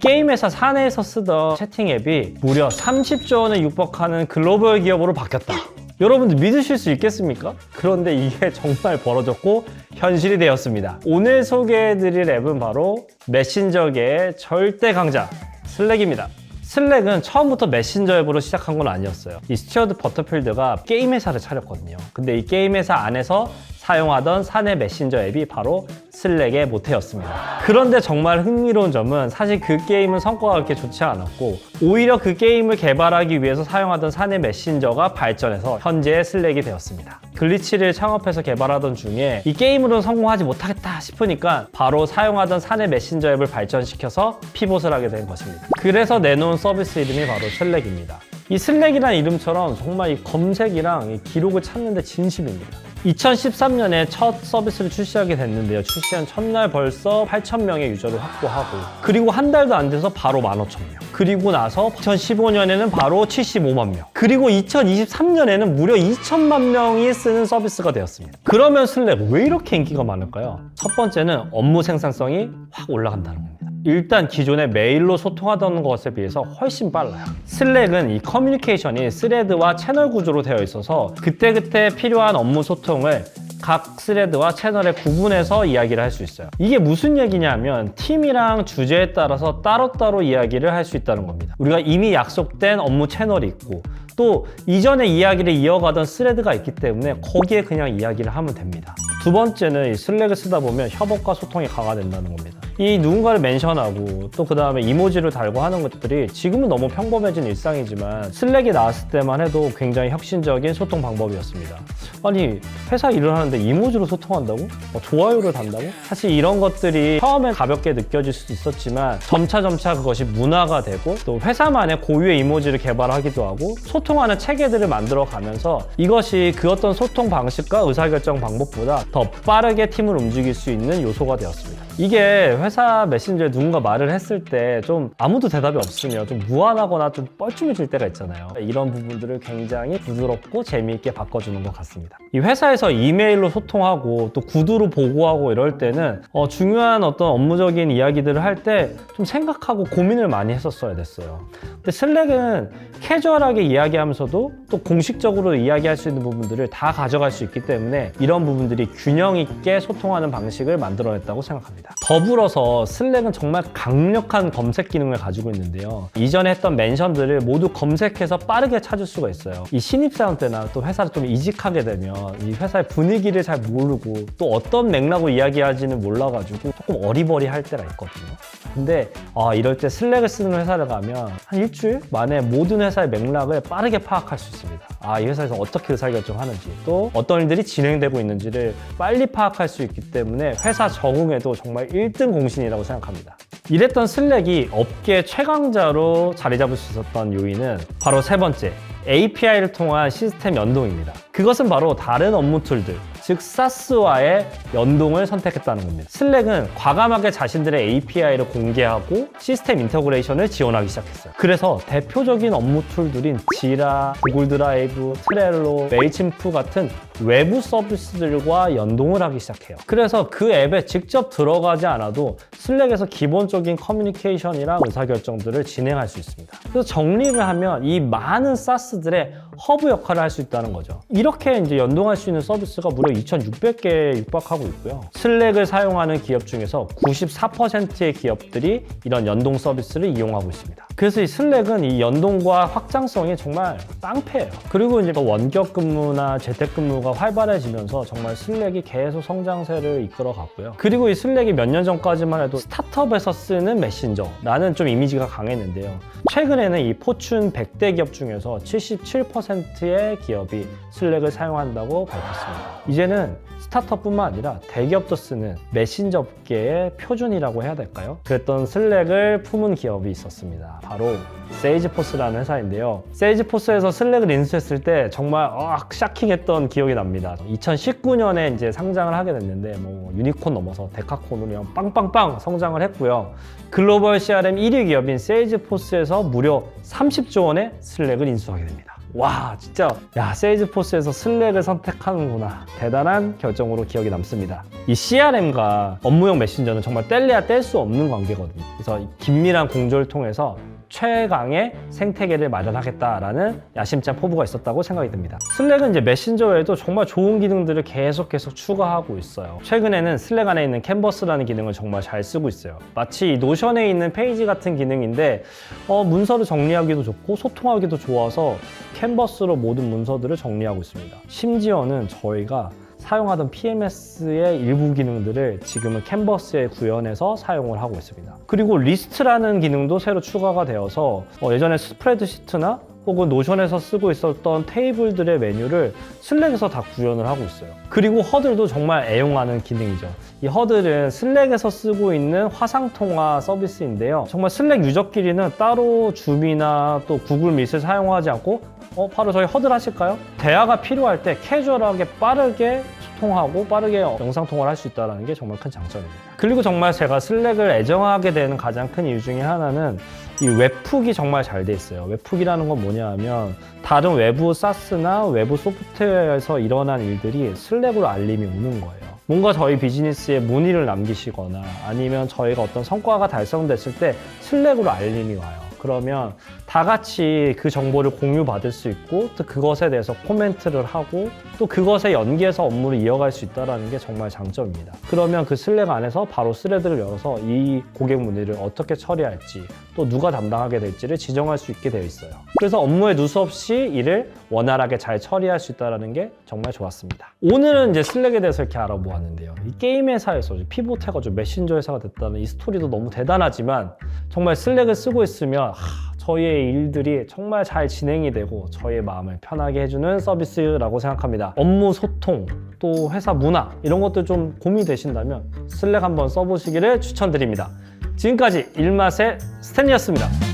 게임 회사 사내에서 쓰던 채팅 앱이 무려 30조 원에 육박하는 글로벌 기업으로 바뀌었다. 여러분들 믿으실 수 있겠습니까? 그런데 이게 정말 벌어졌고 현실이 되었습니다. 오늘 소개해드릴 앱은 바로 메신저계의 절대 강자 슬랙입니다. 슬랙은 처음부터 메신저 앱으로 시작한 건 아니었어요. 이 스튜어드 버터필드가 게임 회사를 차렸거든요. 근데 이 게임 회사 안에서 사용하던 사내 메신저 앱이 바로 슬랙의 모태였습니다. 그런데 정말 흥미로운 점은 사실 그 게임은 성과가 그렇게 좋지 않았고 오히려 그 게임을 개발하기 위해서 사용하던 사내 메신저가 발전해서 현재의 슬랙이 되었습니다. 글리치를 창업해서 개발하던 중에 이 게임으로는 성공하지 못하겠다 싶으니까 바로 사용하던 사내 메신저 앱을 발전시켜서 피봇을 하게 된 것입니다. 그래서 내놓은 서비스 이름이 바로 슬랙입니다. 이 슬랙이라는 이름처럼 정말 이 검색이랑 이 기록을 찾는 데 진심입니다. 2013년에 첫 서비스를 출시하게 됐는데요. 출시한 첫날 벌써 8,000명의 유저를 확보하고 그리고 한 달도 안 돼서 바로 15,000명. 그리고 나서 2015년에는 바로 75만 명. 그리고 2023년에는 무려 2천만 명이 쓰는 서비스가 되었습니다. 그러면 슬랙 왜 이렇게 인기가 많을까요? 첫 번째는 업무 생산성이 확 올라간다는 겁니다. 일단 기존에 메일로 소통하던 것에 비해서 훨씬 빨라요. 슬랙은 이 커뮤니케이션이 스레드와 채널 구조로 되어 있어서 그때그때 필요한 업무 소통을 각 스레드와 채널에 구분해서 이야기를 할 수 있어요. 이게 무슨 얘기냐면 팀이랑 주제에 따라서 따로따로 이야기를 할 수 있다는 겁니다. 우리가 이미 약속된 업무 채널이 있고 또 이전에 이야기를 이어가던 스레드가 있기 때문에 거기에 그냥 이야기를 하면 됩니다. 두 번째는 이 슬랙을 쓰다 보면 협업과 소통이 강화된다는 겁니다. 이 누군가를 멘션하고 또 그 다음에 이모지를 달고 하는 것들이 지금은 너무 평범해진 일상이지만 슬랙이 나왔을 때만 해도 굉장히 혁신적인 소통 방법이었습니다. 아니 회사 일을 하는데 이모지로 소통한다고? 어, 좋아요를 단다고? 사실 이런 것들이 처음엔 가볍게 느껴질 수도 있었지만 점차 점차 그것이 문화가 되고 또 회사만의 고유의 이모지를 개발하기도 하고 소통하는 체계들을 만들어 가면서 이것이 그 어떤 소통 방식과 의사결정 방법보다 더 빠르게 팀을 움직일 수 있는 요소가 되었습니다. 이게 회사 메신저에 누군가 말을 했을 때 좀 아무도 대답이 없으면 좀 무안하거나 좀 뻘쭘해질 때가 있잖아요. 이런 부분들을 굉장히 부드럽고 재미있게 바꿔주는 것 같습니다. 이 회사에서 이메일로 소통하고 또 구두로 보고하고 이럴 때는 어, 중요한 어떤 업무적인 이야기들을 할 때 좀 생각하고 고민을 많이 했었어야 됐어요. 근데 슬랙은 캐주얼하게 이야기하면서도 또 공식적으로 이야기할 수 있는 부분들을 다 가져갈 수 있기 때문에 이런 부분들이 균형 있게 소통하는 방식을 만들어냈다고 생각합니다. 더불어서 슬랙은 정말 강력한 검색 기능을 가지고 있는데요. 이전에 했던 멘션들을 모두 검색해서 빠르게 찾을 수가 있어요. 이 신입사원 때나 또 회사를 좀 이직하게 되면 이 회사의 분위기를 잘 모르고 또 어떤 맥락으로 이야기하지는 몰라가지고 조금 어리버리할 때가 있거든요. 근데 아, 이럴 때 슬랙을 쓰는 회사를 가면 한 일주일 만에 모든 회사의 맥락을 빠르게 파악할 수 있습니다. 아, 이 회사에서 어떻게 의사결정하는지 또 어떤 일들이 진행되고 있는지를 빨리 파악할 수 있기 때문에 회사 적응에도 정말 1등 공신이라고 생각합니다. 이랬던 슬랙이 업계 최강자로 자리 잡을 수 있었던 요인은 바로 세 번째, API를 통한 시스템 연동입니다. 그것은 바로 다른 업무 툴들, 즉 SaaS와의 연동을 선택했다는 겁니다. 슬랙은 과감하게 자신들의 API를 공개하고 시스템 인터그레이션을 지원하기 시작했어요. 그래서 대표적인 업무 툴들인 지라, 구글 드라이브, 트렐로, 메일침프 같은 외부 서비스들과 연동을 하기 시작해요. 그래서 그 앱에 직접 들어가지 않아도 슬랙에서 기본적인 커뮤니케이션이랑 의사결정들을 진행할 수 있습니다. 그래서 정리를 하면 이 많은 사스들의 허브 역할을 할 수 있다는 거죠. 이렇게 이제 연동할 수 있는 서비스가 무려 2,600개에 육박하고 있고요. 슬랙을 사용하는 기업 중에서 94%의 기업들이 이런 연동 서비스를 이용하고 있습니다. 그래서 이 슬랙은 이 연동과 확장성이 정말 깡패예요. 그리고 이제 또 원격 근무나 재택 근무가 활발해지면서 정말 슬랙이 계속 성장세를 이끌어 갔고요. 그리고 이 슬랙이 몇 년 전까지만 해도 스타트업에서 쓰는 메신저라는 좀 이미지가 강했는데요. 최근에는 이 포춘 100대 기업 중에서 77%의 기업이 슬랙을 사용한다고 밝혔습니다. 이제는 스타트업뿐만 아니라 대기업도 쓰는 메신저 업계의 표준이라고 해야 될까요? 그랬던 슬랙을 품은 기업이 있었습니다. 바로 세이지포스라는 회사인데요. 세이지포스에서 슬랙을 인수했을 때 정말 어, 샤킹했던 기억이 납니다. 2019년에 이제 상장을 하게 됐는데 뭐 유니콘 넘어서 데카콘으로 빵빵빵 성장을 했고요. 글로벌 CRM 1위 기업인 세이지포스에서 무려 30조 원의 슬랙을 인수하게 됩니다. 와 진짜 야 세일즈포스에서 슬랙을 선택하는구나 대단한 결정으로 기억에 남습니다 이 CRM과 업무용 메신저는 정말 뗄래야 뗄 수 없는 관계거든요 그래서 이 긴밀한 공조를 통해서 최강의 생태계를 마련하겠다라는 야심찬 포부가 있었다고 생각이 듭니다. 슬랙은 이제 메신저 외에도 정말 좋은 기능들을 계속 계속 추가하고 있어요. 최근에는 슬랙 안에 있는 캔버스라는 기능을 정말 잘 쓰고 있어요. 마치 이 노션에 있는 페이지 같은 기능인데 어, 문서를 정리하기도 좋고 소통하기도 좋아서 캔버스로 모든 문서들을 정리하고 있습니다. 심지어는 저희가 사용하던 PMS의 일부 기능들을 지금은 캔버스에 구현해서 사용을 하고 있습니다. 그리고 리스트라는 기능도 새로 추가가 되어서 어, 예전에 스프레드시트나 혹은 노션에서 쓰고 있었던 테이블들의 메뉴를 슬랙에서 다 구현을 하고 있어요. 그리고 허들도 정말 애용하는 기능이죠. 이 허들은 슬랙에서 쓰고 있는 화상통화 서비스인데요. 정말 슬랙 유저끼리는 따로 줌이나 또 구글 밋을 사용하지 않고 어, 바로 저희 허들 하실까요? 대화가 필요할 때 캐주얼하게 빠르게 소통하고 빠르게 영상 통화를 할 수 있다는 게 정말 큰 장점입니다. 그리고 정말 제가 슬랙을 애정하게 되는 가장 큰 이유 중에 하나는 이 웹훅이 정말 잘 돼 있어요. 웹훅이라는 건 뭐냐 하면 다른 외부 사스나 외부 소프트웨어에서 일어난 일들이 슬랙으로 알림이 오는 거예요. 뭔가 저희 비즈니스에 문의를 남기시거나 아니면 저희가 어떤 성과가 달성됐을 때 슬랙으로 알림이 와요. 그러면 다 같이 그 정보를 공유받을 수 있고 또 그것에 대해서 코멘트를 하고 또 그것에 연계해서 업무를 이어갈 수 있다는 게 정말 장점입니다. 그러면 그 슬랙 안에서 바로 스레드를 열어서 이 고객 문의를 어떻게 처리할지 또 누가 담당하게 될지를 지정할 수 있게 되어 있어요. 그래서 업무에 누수 없이 일을 원활하게 잘 처리할 수 있다는 게 정말 좋았습니다. 오늘은 이제 슬랙에 대해서 이렇게 알아보았는데요. 이 게임 회사에서 이제 피봇 해가지고 메신저 회사가 됐다는 이 스토리도 너무 대단하지만 정말 슬랙을 쓰고 있으면 하, 저희의 일들이 정말 잘 진행이 되고 저희의 마음을 편하게 해주는 서비스라고 생각합니다. 업무 소통, 또 회사 문화 이런 것들 좀 고민이 되신다면 슬랙 한번 써보시기를 추천드립니다. 지금까지 일맛의 스탠리였습니다.